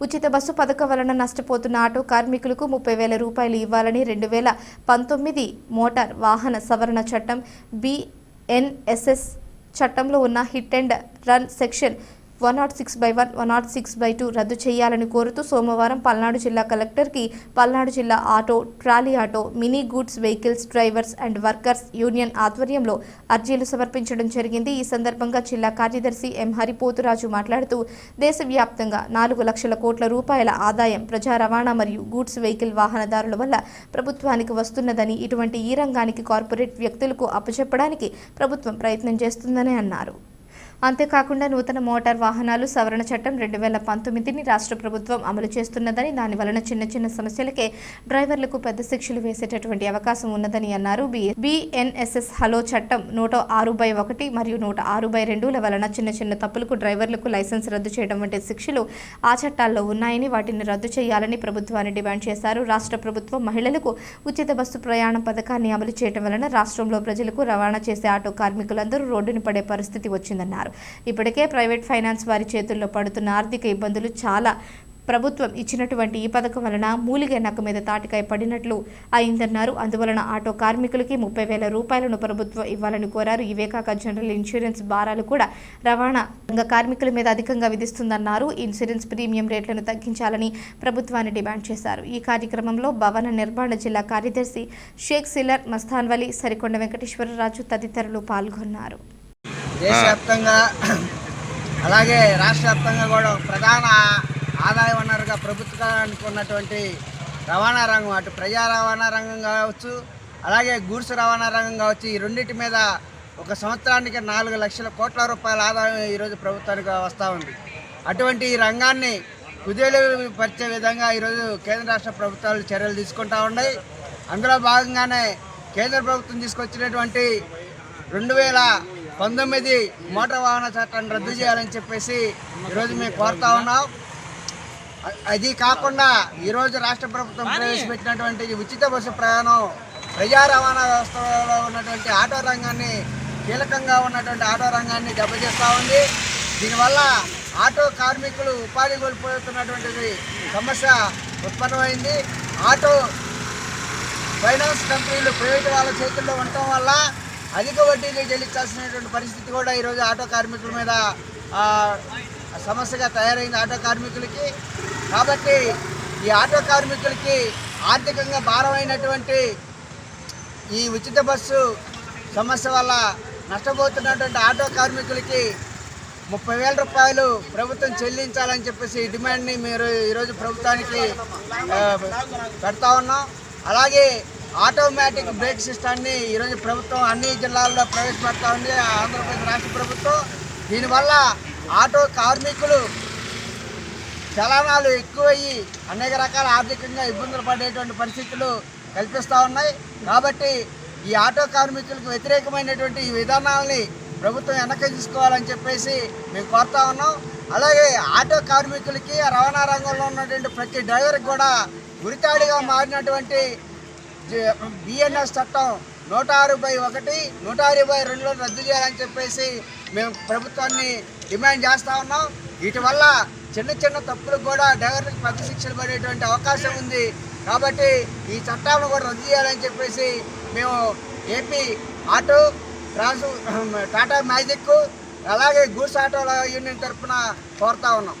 ఉచిత బస్సు పథకం వలన నష్టపోతున్న ఆటో కార్మికులకు ముప్పై వేల రూపాయలు ఇవ్వాలని రెండు వేల పంతొమ్మిది మోటార్ వాహన సవరణ చట్టం బిఎన్ఎస్ఎస్ చట్టంలో ఉన్న hit and run section one not six by one one not six by two రద్దు చేయాలని కోరుతూ సోమవారం పల్నాడు జిల్లా కలెక్టర్కి పల్నాడు జిల్లా auto trolley auto mini goods vehicles drivers and workers union ఆధ్వర్యంలో అర్జీలు సమర్పించడం జరిగింది. ఈ సందర్భంగా జిల్లా కార్యదర్శి ఎం. హరిపోతురాజు మాట్లాడుతూ దేశవ్యాప్తంగా నాలుగు లక్షల కోట్ల రూపాయల ఆదాయం ప్రజా రవాణా మరియు గూడ్స్ వెహికల్ వాహనదారుల వల్ల ప్రభుత్వానికి వస్తున్నదని ఇటువంటి ఈ రంగానికి కార్పొరేట్ వ్యక్తులకు అప్పచెప్పడానికి ప్రభుత్వం ప్రయత్నం చేస్తుందని అన్నారు. అంతేకాకుండా నూతన మోటార్ వాహనాలు సవరణ చట్టం రెండు వేల పంతొమ్మిదిని రాష్ట్ర ప్రభుత్వం అమలు చేస్తున్నదని దాని వలన చిన్న చిన్న సమస్యలకే డ్రైవర్లకు పెద్ద శిక్షలు వేసేటటువంటి అవకాశం ఉన్నదని అన్నారు. బిఎన్ఎస్ఎస్ హలో చట్టం నూట ఆరు బై ఒకటి మరియు నూట ఆరు బై రెండుల వలన చిన్న చిన్న తప్పులకు డ్రైవర్లకు లైసెన్స్ రద్దు చేయడం వంటి శిక్షలు ఆ చట్టాల్లో ఉన్నాయని వాటిని రద్దు చేయాలని ప్రభుత్వాన్ని డిమాండ్ చేశారు. రాష్ట్ర ప్రభుత్వం మహిళలకు ఉచిత బస్సు ప్రయాణం పథకాన్ని అమలు చేయడం వలన రాష్ట్రంలో ప్రజలకు రవాణా చేసే ఆటో కార్మికులందరూ రోడ్డున పడే పరిస్థితి వచ్చిందన్నారు. ఇప్పటికే ప్రైవేట్ ఫైనాన్స్ వారి చేతుల్లో పడుతున్న ఆర్థిక ఇబ్బందులు చాలా. ప్రభుత్వం ఇచ్చినటువంటి ఈ పథకం వలన మూలిగే నక్క మీద తాటికాయ పడినట్లు అయిందన్నారు. అందువలన ఆటో కార్మికులకి ముప్పై వేల రూపాయలను ప్రభుత్వం ఇవ్వాలని కోరారు. ఇవే కాక జనరల్ ఇన్సూరెన్స్ భారాలు కూడా రవాణా రంగ కార్మికుల మీద అధికంగా విధిస్తుందన్నారు. ఇన్సూరెన్స్ ప్రీమియం రేట్లను తగ్గించాలని ప్రభుత్వాన్ని డిమాండ్ చేశారు. ఈ కార్యక్రమంలో భవన నిర్మాణ జిల్లా కార్యదర్శి షేక్ సిల్లర్ మస్తాన్వలి సరికొండ వెంకటేశ్వరరాజు తదితరులు పాల్గొన్నారు. దేశవ్యాప్తంగా అలాగే రాష్ట్ర వ్యాప్తంగా కూడా ప్రధాన ఆదాయ వనరుగా ప్రభుత్వానికి ఉన్నటువంటి రవాణా రంగం అటు ప్రజా రవాణా రంగం కావచ్చు అలాగే గూడ్స్ రవాణా రంగం కావచ్చు ఈ రెండింటి మీద ఒక సంవత్సరానికి నాలుగు లక్షల కోట్ల రూపాయల ఆదాయం ఈరోజు ప్రభుత్వానికి వస్తూ ఉంది. అటువంటి ఈ రంగాన్ని కుదేలు పరిచే విధంగా ఈరోజు కేంద్ర రాష్ట్ర ప్రభుత్వాలు చర్యలు తీసుకుంటా ఉన్నాయి. అందులో భాగంగానే కేంద్ర ప్రభుత్వం తీసుకొచ్చినటువంటి రెండు వేల పంతొమ్మిది మోటార్ వాహన చట్టాన్ని రద్దు చేయాలని చెప్పేసి ఈరోజు మేము కోరుతా ఉన్నాం. అది కాకుండా ఈరోజు రాష్ట్ర ప్రభుత్వం ప్రవేశపెట్టినటువంటి ఉచిత బస్సు ప్రయాణం ప్రజా రవాణా వ్యవస్థలో ఉన్నటువంటి ఆటో రంగాన్ని కీలకంగా ఉన్నటువంటి ఆటో రంగాన్ని దెబ్బతీస్తూ ఉంది. దీనివల్ల ఆటో కార్మికులు ఉపాధి కోల్పోతున్నటువంటి సమస్య ఉత్పన్నమైంది. ఆటో ఫైనాన్స్ కంపెనీలు ప్రైవేట్ వాళ్ళ చేతుల్లో ఉండటం వల్ల అధిక వడ్డీలు చెల్లించాల్సినటువంటి పరిస్థితి కూడా ఈరోజు ఆటో కార్మికుల మీద సమస్యగా తయారైంది ఆటో కార్మికులకి. కాబట్టి ఈ ఆటో కార్మికులకి ఆర్థికంగా భారమైనటువంటి ఈ ఉచిత బస్సు సమస్య వల్ల నష్టపోతున్నటువంటి ఆటో కార్మికులకి ముప్పై వేల రూపాయలు ప్రభుత్వం చెల్లించాలని చెప్పేసి డిమాండ్ని మీరు ఈరోజు ప్రభుత్వానికి పెడతా ఉన్నాం. అలాగే ఆటోమేటిక్ బ్రేక్ సిస్టాన్ని ఈరోజు ప్రభుత్వం అన్ని జిల్లాల్లో ప్రవేశపెడతా ఉంది. ఆంధ్రప్రదేశ్ రాష్ట్ర ప్రభుత్వం. దీనివల్ల ఆటో కార్మికులు చలనాలు ఎక్కువయ్యి అనేక రకాల ఆర్థికంగా ఇబ్బందులు పడేటువంటి పరిస్థితులు కల్పిస్తూ ఉన్నాయి. కాబట్టి ఈ ఆటో కార్మికులకు వ్యతిరేకమైనటువంటి ఈ విధానాలని ప్రభుత్వం వెనక్కి తీసుకోవాలని చెప్పేసి మేము కోరుతా ఉన్నాం. అలాగే ఆటో కార్మికులకి రవాణా రంగంలో ఉన్నటువంటి ప్రతి డ్రైవర్కి కూడా గురితాడిగా మారినటువంటి బిఎన్ఎస్ చట్టం నూట అరవై ఒకటి నూట అరవై రెండులో రద్దు చేయాలని చెప్పేసి మేము ప్రభుత్వాన్ని డిమాండ్ చేస్తూ ఉన్నాం. వీటి వల్ల చిన్న చిన్న తప్పులకు కూడా డ్రైవర్లకు పెద్ద శిక్షలు పడేటువంటి అవకాశం ఉంది. కాబట్టి ఈ చట్టాలను కూడా రద్దు చేయాలని చెప్పేసి మేము AP auto trans Tata magic అలాగే గూడ్స్ ఆటోల యూనియన్ తరఫున కోరుతా ఉన్నాం.